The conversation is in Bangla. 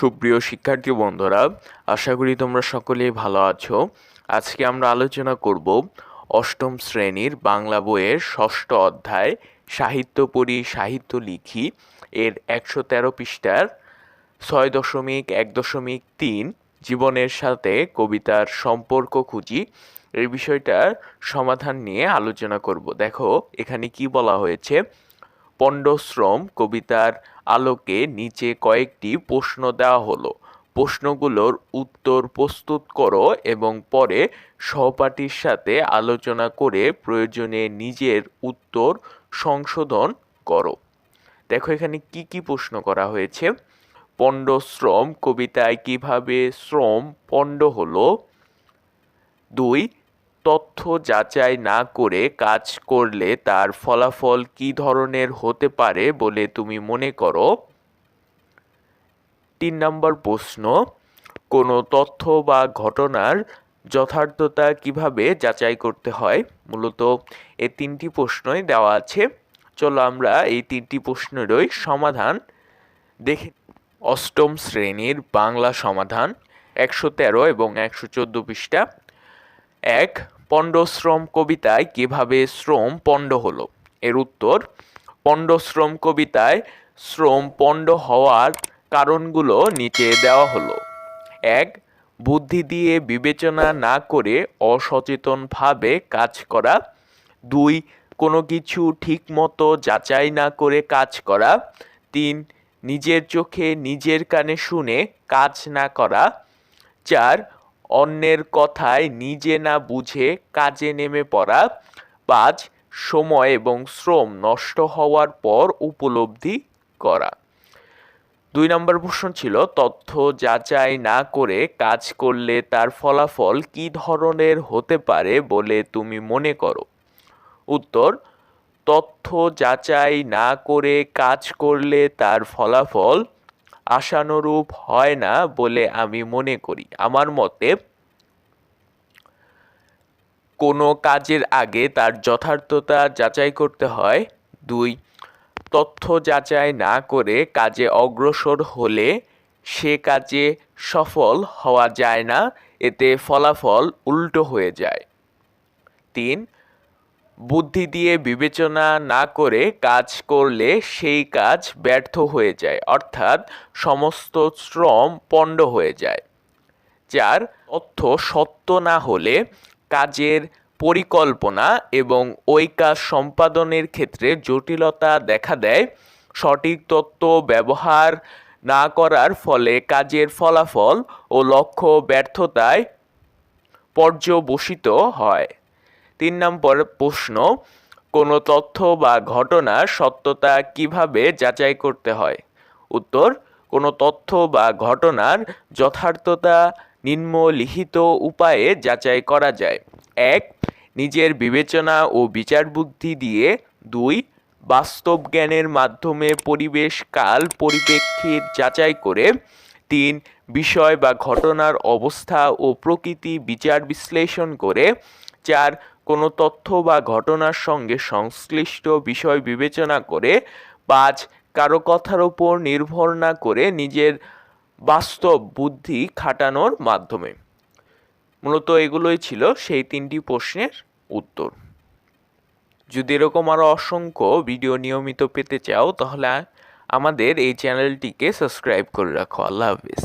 সুপ্রিয় শিক্ষার্থী বন্ধুরা, আশা করি তোমরা সকলেই ভালো আছো। আজকে আমরা আলোচনা করব অষ্টম শ্রেণির বাংলা বইয়ের ষষ্ঠ অধ্যায়, সাহিত্য পড়ি, সাহিত্য লিখি। এর একশো তেরো পৃষ্ঠার ছয় দশমিক এক দশমিক তিন জীবনের সাথে কবিতার সম্পর্ক খুঁজি। এই বিষয়টার সমাধান নিয়ে আলোচনা করব। দেখো, এখানে কি বলা হয়েছে? পণ্ডশ্রম কবিতার আলোকে নিচে কয়েকটি প্রশ্ন দেওয়া হলো। প্রশ্নগুলোর উত্তর প্রস্তুত করো এবং পরে সহপাঠীর সাথে আলোচনা করে প্রয়োজনে নিজের উত্তর সংশোধন করো। দেখো এখানে কি কি প্রশ্ন করা হয়েছে। পণ্ডশ্রম কবিতায় কীভাবে শ্রম পণ্ড হলো? দুই তথ্য যাচাই না করে কাজ করলে তার ফলাফল কী ধরনের হতে পারে বলে তুমি মনে করো? তিন নম্বর প্রশ্ন, কোনো তথ্য বা ঘটনার যথার্থতা কীভাবে যাচাই করতে হয়? মূলত এই তিনটি প্রশ্নই দেওয়া আছে। চলো আমরা এই তিনটি প্রশ্নেরই সমাধান দেখে। অষ্টম শ্রেণির বাংলা সমাধান, একশো তেরো এবং একশো চোদ্দ পৃষ্ঠা। এক পণ্ডশ্রম কবিতায় কীভাবে শ্রম পণ্ড হলো? এর উত্তর, পণ্ডশ্রম কবিতায় শ্রম পণ্ড হওয়ার কারণগুলো নিচে দেওয়া হলো। এক, বুদ্ধি দিয়ে বিবেচনা না করে অসচেতনভাবে কাজ করা। দুই, কোনো কিছু ঠিকমতো যাচাই না করে কাজ করা। তিন, নিজের চোখে নিজের কানে শুনে কাজ না করা। চার অন্যের কথায় নিজে না বুঝে কাজে নেমে পড়া। পাঁচ সময় এবং শ্রম নষ্ট হওয়ার পর উপলব্ধি করা। দুই নম্বর প্রশ্ন ছিল, তথ্য যাচাই না করে কাজ করলে তার ফলাফল কী ধরনের হতে পারে বলে তুমি মনে করো? উত্তর, তথ্য যাচাই না করে কাজ করলে তার ফলাফল আশানুরূপ হয় না বলে আমি মনে করি। আমার মতে, কোনো কাজের আগে তার যথার্থতা যাচাই করতে হয়। দুই, তথ্য যাচাই না করে কাজে অগ্রসর হলে সে কাজে সফল হওয়া যায় না, এতে ফলাফল উল্টো হয়ে যায়। তিন বুদ্ধি দিয়ে বিবেচনা না করে কাজ করলে সেই কাজ ব্যর্থ হয়ে যায়, অর্থাৎ সমস্ত শ্রম পণ্ড হয়ে যায় চার তথ্য সত্য না হলে কাজের পরিকল্পনা এবং ওই কাজ সম্পাদনের ক্ষেত্রে জটিলতা দেখা দেয়, সঠিক তথ্য ব্যবহার না করার ফলে কাজের ফলাফল ও লক্ষ্য ব্যর্থতায় পর্যবসিত হয়। তিন নম্বর প্রশ্ন, কোনো তথ্য বা ঘটনার সত্যতা কীভাবে যাচাই করতে হয়? উত্তর, কোনো তথ্য বা ঘটনার যথার্থতা নিম্নলিখিত উপায়ে যাচাই করা যায়। এক, নিজের বিবেচনা ও বিচার বুদ্ধি দিয়ে। দুই, বাস্তব জ্ঞানের মাধ্যমে পরিবেশ কাল পরিপ্রেক্ষিত যাচাই করে। তিন, বিষয় বা ঘটনার অবস্থা ও প্রকৃতি বিচার বিশ্লেষণ করে। চার কোনো তথ্য বা ঘটনার সঙ্গে সংশ্লিষ্ট বিষয় বিবেচনা করে পাঁচ কারও কথার ওপর নির্ভর না করে নিজের বাস্তব বুদ্ধি খাটানোর মাধ্যমে। মূলত এগুলোই ছিল সেই তিনটি প্রশ্নের উত্তর। যদি এরকম আরও অসংখ্য ভিডিও নিয়মিত পেতে চাও, তাহলে আমাদের এই চ্যানেলটিকে সাবস্ক্রাইব করে রাখো। আল্লাহ হাফিজ।